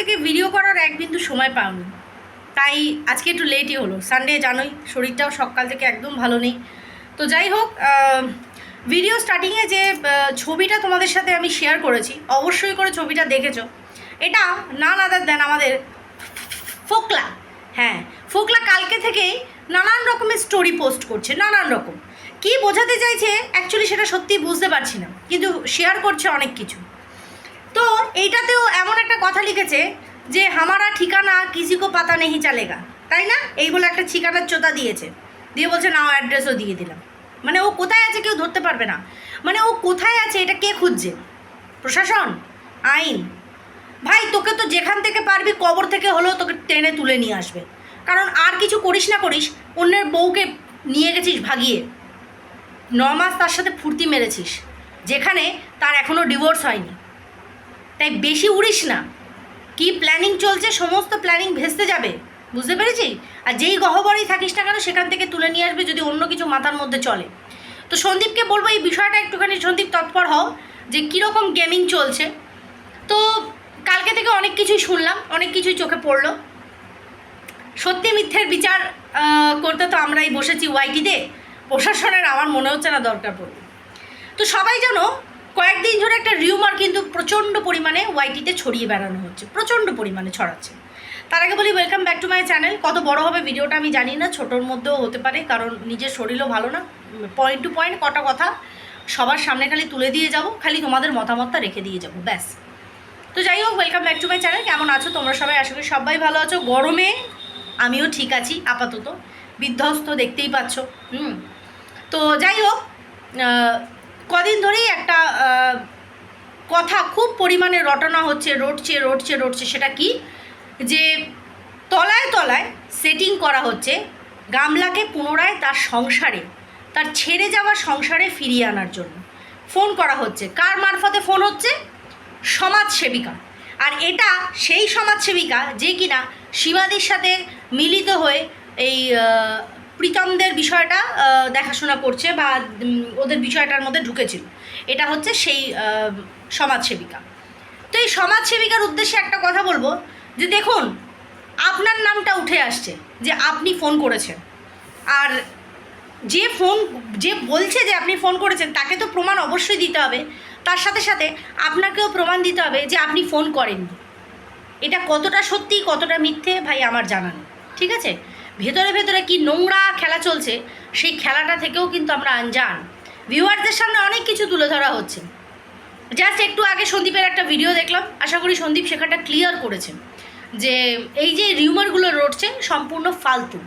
থেকে ভিডিও করার এক বিন্দু সময় পাওনি। তাই আজকে একটু লেটই হলো। সানডে জানোই, শরীরটাও সকাল থেকে একদম ভালো নেই। তো যাই হোক ভিডিও স্টার্টিংয়ে যে ছবিটা তোমাদের সাথে আমি শেয়ার করেছি, অবশ্যই করে ছবিটা দেখেছ। এটা না নাদার দেন আমাদের ফোকলা। হ্যাঁ ফোকলা কালকে থেকেই নানান রকমের স্টোরি পোস্ট করছে, নানান রকম। কি বোঝাতে চাইছে অ্যাকচুয়ালি সেটা সত্যি বুঝতে পারছি না। কিন্তু শেয়ার করছে অনেক কিছু। এইটাতেও এমন একটা কথা লিখেছে যে, হামারা ঠিকানা কিসি কো পাতা নেই চালেগা। তাই না? এই বলে একটা ঠিকানার চোতা দিয়েছে। দিয়ে বলছে, নাও অ্যাড্রেসও দিয়ে দিলাম। মানে ও কোথায় আছে কেউ ধরতে পারবে না। মানে ও কোথায় আছে এটা কে খুঁজছে? প্রশাসন? আইন? ভাই, তোকে তো যেখান থেকে পারবি কবর থেকে হলেও তোকে টেনে তুলে নিয়ে আসবে। কারণ আর কিছু করিস না করিস, অন্যের বউকে নিয়ে গেছিস ভাগিয়ে। ন মাস তার সাথে ফুর্তি মেরেছিস, যেখানে তার এখনও ডিভোর্স হয়নি। তাই বেশি উড়িস না। কি প্ল্যানিং চলছে, সমস্ত প্ল্যানিং ভেস্তে যাবে। বুঝতে পেরেছি? আর যেই গহ্বরেই থাকিস না কেন, সেখান থেকে তুলে নিয়ে আসবে যদি অন্য কিছু মাথার মধ্যে চলে। তো সন্দীপকে বলব, এই বিষয়টা একটুখানি সন্দীপ তৎপর হও যে কীরকম গেমিং চলছে। তো কালকে থেকে অনেক কিছুই শুনলাম, অনেক কিছুই চোখে পড়ল। সত্যি মিথ্যের বিচার করতে তো আমরাই বসেছি ওয়াইটিতে। প্রশাসনের আমার মনে হচ্ছে না দরকার পড়বে। তো সবাই যেন কয়েকদিন ধরে একটা রিউমার কিন্তু প্রচণ্ড পরিমাণে ওয়াইটিতে ছড়িয়ে বেড়ানো হচ্ছে, প্রচণ্ড পরিমাণে ছড়াচ্ছে। তার আগে বলি welcome back to my channel কত বড় হবে ভিডিওটা আমি জানি না, ছোটোর মধ্যেও হতে পারে, কারণ নিজের শরীরও ভালো না। পয়েন্ট টু পয়েন্ট কটা কথা সবার সামনে খালি তুলে দিয়ে যাব, খালি তোমাদের মতামতটা রেখে দিয়ে যাব, ব্যাস। তো যাই হোক welcome back to my channel কেমন আছো তোমরা সবাই? আশা করি সবাই ভালো আছো। গরমে আমিও ঠিক আছি, আপাতত। বিধ্বস্ত দেখতেই পাচ্ছ, হুম। তো যাই হোক কদিন ধরেই একটা কথা খুব পরিমাণে রটনা হচ্ছে, রটছে রটছে রটছে, সেটা কি? যে তলায় তলায় সেটিং করা হচ্ছে গামলাকে পুনরায় তার সংসারে, তার ছেড়ে যাওয়া সংসারে ফিরিয়ে আনার জন্য। ফোন করা হচ্ছে। কার মারফতে ফোন হচ্ছে? সমাজসেবিকা আর এটা সেই সমাজসেবিকা যে কিনা শিবাদির সাথে মিলিত হয়ে এই প্রীতমদের বিষয়টা দেখাশোনা করছে বা ওদের বিষয়টার মধ্যে ঢুকেছিল। এটা হচ্ছে সেই সমাজসেবিকা। তো এই সমাজসেবিকার উদ্দেশ্যে একটা কথা বলব, যে দেখুন, আপনার নামটা উঠে আসছে যে আপনি ফোন করেছেন। আর যে ফোন, যে বলছে যে আপনি ফোন করেছেন, তাকে তো প্রমাণ অবশ্যই দিতে হবে। তার সাথে সাথে আপনাকেও প্রমাণ দিতে হবে যে আপনি ফোন করেননি। এটা কতটা সত্যি, কতটা মিথ্যে, ভাই, আমার জানা নেই। ঠিক আছে? ভেতরে ভেতরে কি নোংরা খেলা চলছে, সেই খেলাটা থেকেও কিন্তু আমরা আনজান। ভিউয়ারদের সামনে অনেক কিছু তুলে ধরা হচ্ছে। জাস্ট একটু আগে সন্দীপের একটা ভিডিও দেখলাম, আশা করি সন্দীপ সেখানটা ক্লিয়ার করেছেন যে এই যে রিউমারগুলো রটছে, সম্পূর্ণ ফালতু।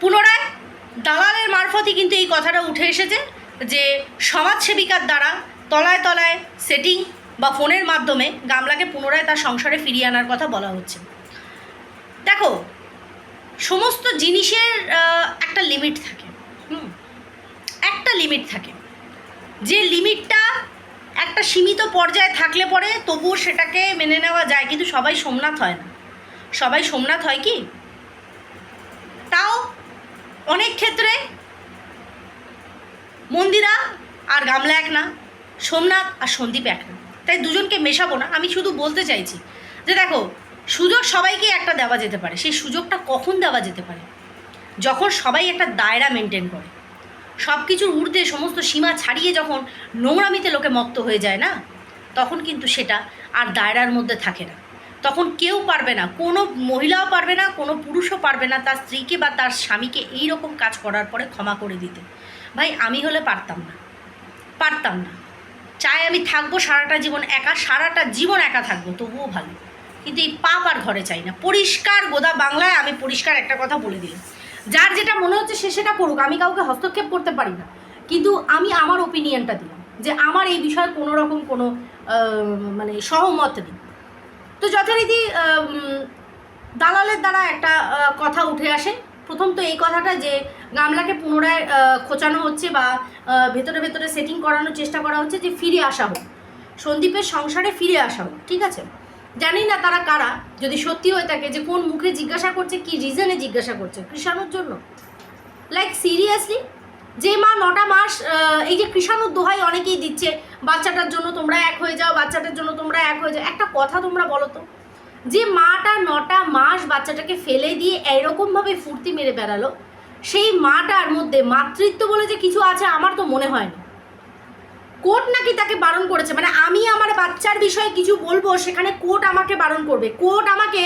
পুনরায় দালালের মারফতই কিন্তু এই কথাটা উঠে এসেছে যে সমাজসেবিকার দ্বারা তলায় তলায় সেটিং বা ফোনের মাধ্যমে গামলাকে পুনরায় তার সংসারে ফিরিয়ে আনার কথা বলা হচ্ছে। দেখো সমস্ত জিনিসের একটা লিমিট থাকে। একটা লিমিট থাকে। যে লিমিটটা একটা সীমিত পর্যায়ে থাকলে পরে তবুও সেটাকে মেনে নেওয়া যায়, কিন্তু সবাই সোমনাথ হয় না। সবাই সোমনাথ হয় কি? তাও অনেক ক্ষেত্রে মন্দিরা আর গামলা এক না, সোমনাথ আর সন্দীপ এক না। তাই দুজনকে মেশাবো না। আমি শুধু বলতে চাইছি যে দেখো সুযোগ সবাইকে একটা দেওয়া যেতে পারে। সেই সুযোগটা কখন দেওয়া যেতে পারে? যখন সবাই একটা দায়রা মেনটেন করে। সব কিছুর ঊর্ধ্বে সমস্ত সীমা ছাড়িয়ে যখন নোংরামিতে লোকে মত্ত হয়ে যায় না, তখন কিন্তু সেটা আর দায়রার মধ্যে থাকে না। তখন কেউ পারবে না, কোনো মহিলাও পারবে না, কোনো পুরুষও পারবে না তার স্ত্রীকে বা তার স্বামীকে এই রকম কাজ করার পরে ক্ষমা করে দিতে। ভাই, আমি হলে পারতাম না। পারতাম না। চাই আমি থাকব সারাটা জীবন একা, সারাটা জীবন একা থাকব, তবুও ভালো। কিন্তু এই পাপ আর ঘরে চাই না। পরিষ্কার গোদা বাংলায় আমি পরিষ্কার একটা কথা বলে দিলাম। যার যেটা মনে হচ্ছে সে সেটা করুক, আমি কাউকে হস্তক্ষেপ করতে পারি না। কিন্তু আমি আমার ওপিনিয়নটা দিলাম যে আমার এই বিষয়ে কোনো রকম কোনো মানে সহমত নেই। তো যথারীতি দালালের দ্বারা একটা কথা উঠে আসে। প্রথম তো এই কথাটা যে গামলাকে পুনরায় খোঁচানো হচ্ছে বা ভেতরে ভেতরে সেটিং করানোর চেষ্টা করা হচ্ছে যে ফিরে আসা হোক। সন্দীপের সংসারে ফিরে আসা হোক, ঠিক আছে? জানি না তারা কারা, যদি সত্যি হয়ে থাকে যে কোন মুখে জিজ্ঞাসা করছে, কি রিজনে জিজ্ঞাসা করছে, কৃষাণুর জন্য। লাইক সিরিয়াসলি যে মা নটা মাস এই যে কৃষাণুর দোহাই অনেকেই দিচ্ছে, বাচ্চাটার জন্য তোমরা এক হয়ে যাও, বাচ্চাটার জন্য তোমরা এক হয়ে যাও, একটা কথা তোমরা বলো তো। যে মাটা নটা মাস বাচ্চাটাকে ফেলে দিয়ে এরকমভাবে ফুর্তি মেরে বেড়ালো, সেই মাটার মধ্যে মাতৃত্ব বলে যে কিছু আছে, আমার তো মনে হয় না। কোর্ট নাকি তাকে বারণ করেছে? মানে আমি আমার বাচ্চার বিষয়ে কিছু বলব, সেখানে কোর্ট আমাকে বারণ করবে। কোর্ট আমাকে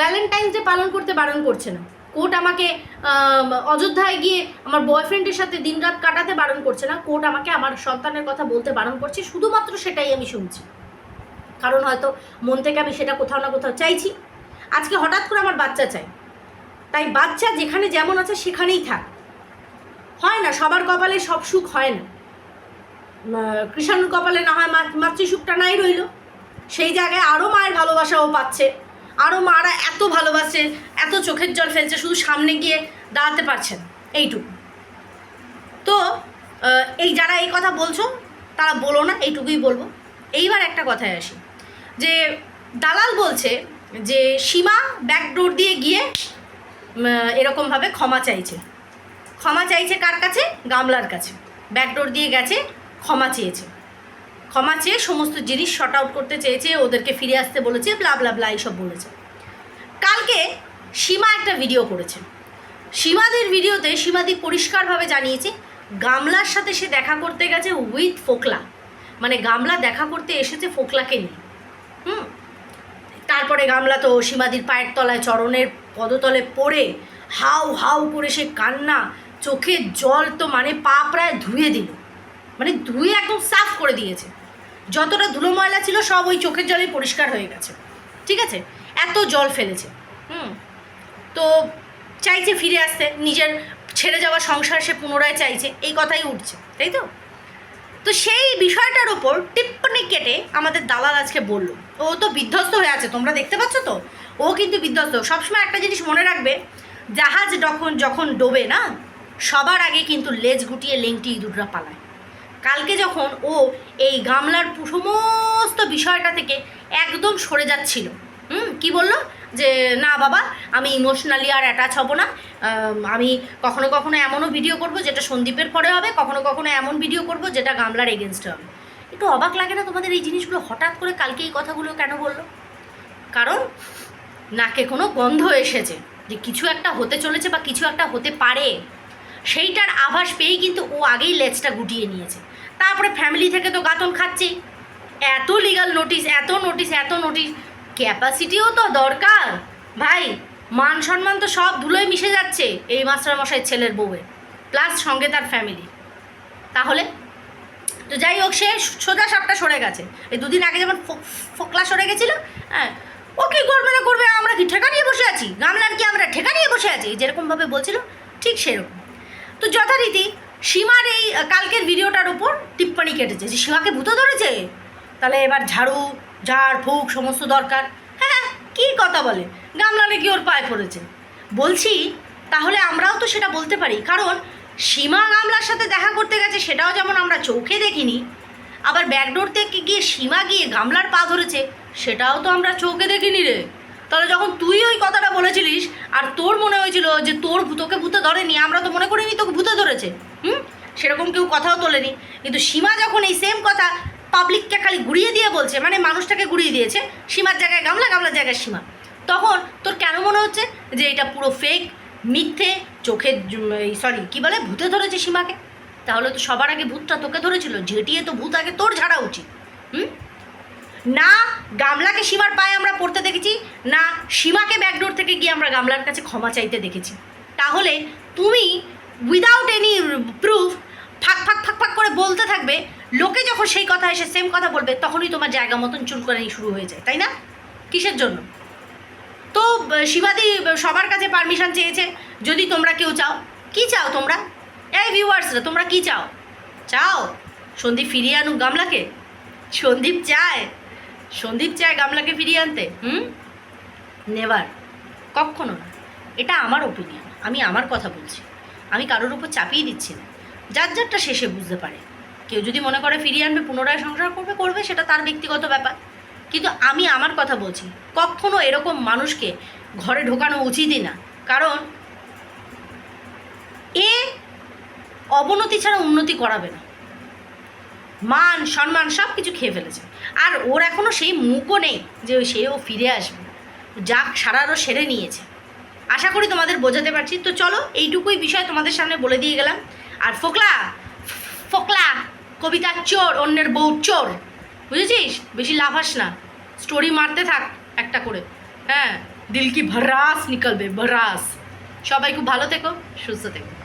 ভ্যালেন্টাইন্স ডে পালন করতে বারণ করছে না। কোর্ট আমাকে অযোধ্যায় গিয়ে আমার বয়ফ্রেন্ডের সাথে দিনরাত কাটাতে বারণ করছে না। কোর্ট আমাকে আমার সন্তানের কথা বলতে বারণ করছে। শুধুমাত্র সেটাই আমি শুনছি। কারণ হয়তো মন থেকে আমি সেটা কোথাও না কোথাও চাইছি। আজকে হঠাৎ করে আমার বাচ্চা চাই। তাই বাচ্চা যেখানে যেমন আছে সেখানেই থাক। হয় না, সবার কপালে সব সুখ হয় না। কৃষাণুর কপালে না হয় মাতৃসুখটা নাই রইল। সেই জায়গায় আরও মায়ের ভালোবাসাও পাচ্ছে। আরও মারা এত ভালোবাসে, এত চোখের জল ফেলছে, শুধু সামনে গিয়ে দাঁড়াতে পারছেন এইটুকু। তো এই যারা এই কথা বলছো, তারা বলো না, এইটুকুই বলব। এইবার একটা কথায় আসি। যে দালাল বলছে যে সীমা ব্যাকডোর দিয়ে গিয়ে এরকমভাবে ক্ষমা চাইছে। ক্ষমা চাইছে কার কাছে? গামলার কাছে। ব্যাকডোর দিয়ে গেছে ক্ষমা চেয়েছে। ক্ষমা চেয়ে সমস্ত জিনিস শর্ট আউট করতে চেয়েছে, ওদেরকে ফিরে আসতে বলেছে ব্লা ব্লা ব্লা এইসব বলেছে। কালকে সীমা একটা ভিডিও করেছে। সীমাদের ভিডিওতে সীমাদি পরিষ্কারভাবে জানিয়েছে, গামলার সাথে সে দেখা করতে গেছে উইথ ফোকলা। মানে গামলা দেখা করতে এসেছে ফোকলাকে নিয়ে। হুম? তারপরে গামলা তো সীমাদির পায়ের তলায় চরণের পদতলে পড়ে হাউ হাউ করে সে কান্না চোখের জল তো মানে পা প্রায় ধুয়ে দিল। মানে ধুয়ে একদম সাফ করে দিয়েছে। যতটা ধুলো ময়লা ছিল সব ওই চোখের জলেই পরিষ্কার হয়ে গেছে। ঠিক আছে? এত জল ফেলেছে। হুম? তো চাইছে ফিরে আসতে। নিজের ছেড়ে যাওয়া সংসার সে পুনরায় চাইছে। এই কথাই উঠছে, তাই তো? তো সেই বিষয়টার ওপর টিপ্পনি কেটে আমাদের দালাল আজকে বলল, ও তো বিধ্বস্ত হয়ে আছে, তোমরা দেখতে পাচ্ছ তো? ও কিন্তু বিধ্বস্ত। সবসময় একটা জিনিস মনে রাখবে, জাহাজ যখন যখন ডোবে না, সবার আগে কিন্তু লেজ গুটিয়ে লেংটি ইঁদুররা পালায়। কালকে যখন ও এই গামলার সমস্ত বিষয়টা থেকে একদম সরে যাচ্ছিল। হুম? কি বলল? যে, না বাবা, আমি ইমোশনালি আর অ্যাটাচ হব না। আমি কখনো কখনো এমনও ভিডিও করব যেটা সন্দীপের পরে হবে, কখনো কখনো এমন ভিডিও করব যেটা গামলার এগেনস্টে হবে। একটু অবাক লাগে না তোমাদের এই জিনিসগুলো? হঠাৎ করে কালকে এই কথাগুলো কেন বলল? কারণ নাকে কোনো গন্ধ এসেছে যে, কিছু একটা হতে চলেছে বা কিছু একটা হতে পারে। সেইটার আভাস পেয়েই কিন্তু ও আগেই লেজটা গুটিয়ে নিয়েছে। তারপরে ফ্যামিলি থেকে তো গাতন খাচ্ছেই এত লিগাল নোটিশ এত নোটিশ এত নোটিশ ক্যাপাসিটিও তো দরকার। ভাই, মান সম্মান তো সব ধুলোয় মিশে যাচ্ছে এই মাস্টারমশাই ছেলের বউয়ের প্লাস সঙ্গে তার ফ্যামিলি তাহলে? তো যাই হোক, সে সোজা সাপটা সরে গেছে। এই দুদিন আগে যেমন ফোকলা সরে গেছিল হ্যাঁ ও কী করবে না করবে, আমরা কি ঠেকা নিয়ে বসে আছি? গামলার কি আমরা ঠেকা নিয়ে বসে আছি? যেরকমভাবে বলছিল, ঠিক সেরকম। তো যথারীতি সীমার এই কালকের ভিডিওটার উপর টিপ্পনি কেটেছে যে সীমাকে ভূত ধরেছে। তাহলে এবার ঝাড়ু, ঝাড়, ফুক, সমস্ত দরকার। হ্যাঁ কি কথা বলে? গামলা নাকি ওর পায়ে পড়েছে? বলছি, তাহলে আমরাও তো সেটা বলতে পারি। কারণ সীমা গামলার সাথে দেখা করতে গেছে, সেটাও যেমন আমরা চোখে দেখিনি, আবার ব্যাকডোর থেকে গিয়ে সীমা গিয়ে গামলার পা ধরেছে, সেটাও তো আমরা চোখে দেখিনি রে। তাহলে যখন তুই ওই কথাটা বলেছিলিস, আর তোর মনে হয়েছিল যে তোর তোকে ভূতে ধরেনি, আমরা তো মনে করিনি তোকে ভূতে ধরেছে। হুম? সেরকম কেউ কথাও তোলেনি। কিন্তু সীমা যখন এই সেম কথা পাবলিককে খালি ঘুরিয়ে দিয়ে বলছে মানে মানুষটাকে ঘুরিয়ে দিয়েছে, সীমার জায়গায় গামলা, গামলার জায়গায় সীমা। তখন তোর কেন মনে হচ্ছে যে এটা পুরো ফেক মিথ্যে, চোখের সরি কি বলে, ভূতে ধরেছে সীমাকে? তাহলে তো সবার আগে ভূতটা তোকে ধরেছিল, ঝেঁটিয়ে তো ভূত আগে তোর ঝাড়া উচিত। হুম? না গামলাকে সীমার পায়ে আমরা পড়তে দেখেছি, না সীমাকে ব্যাকডোর থেকে গিয়ে আমরা গামলার কাছে ক্ষমা চাইতে দেখেছি। তাহলে তুমি উইদাউট এনি প্রুফ ফাঁক ফাঁক ফাঁক ফাঁক করে বলতে থাকবে, লোকে যখন সেই কথা এসে সেম কথা বলবে, তখনই তোমার জায়গা মতন চুল চুলকানি শুরু হয়ে যায়, তাই না? কিসের জন্য? তো শিবাদি সবার কাছে পারমিশন চেয়েছে, যদি তোমরা কেউ চাও, কি চাও তোমরা? এই ভিউয়ার্সরা তোমরা কি চাও? চাও? সন্দীপ ফিরিয়ে আনুক গামলাকে? সন্দীপ চায়। সন্দীপ চায় গামলাকে ফিরিয়ে আনতে, হুম? নেভার কখনো না। এটা আমার ওপিনিয়ন আমি আমার কথা বলছি। আমি কারোর উপর চাপিয়ে দিচ্ছি না। যার যারটা শেষে বুঝতে পারে। কেউ যদি মনে করে ফিরিয়ে আনবে, পুনরায় সংসার করবে করবে, সেটা তার ব্যক্তিগত ব্যাপার। কিন্তু আমি আমার কথা বলছি, কখনো এরকম মানুষকে ঘরে ঢোকানো উচিতই না। কারণ এ অবনতি ছাড়া উন্নতি করাবে না। মান, সম্মান সব কিছু খেয়ে ফেলেছে। আর ওর এখনও সেই মুখও নেই যে সেও ফিরে আসবে। যাক সারারও সেরে নিয়েছে। আশা করি তোমাদের বোঝাতে পারছি। তো চলো, এইটুকুই বিষয় তোমাদের সামনে বলে দিয়ে গেলাম। আর ফোকলা ফোকলা কবিতা চোর, অন্যের বউ চোর। বুঝেছিস? বেশি লাফাস না। স্টোরি মারতে থাক একটা করে। হ্যাঁ দিল কি ভরাস নিকলবে ভরাস। সবাই খুব ভালো থেকো, সুস্থ থেকো।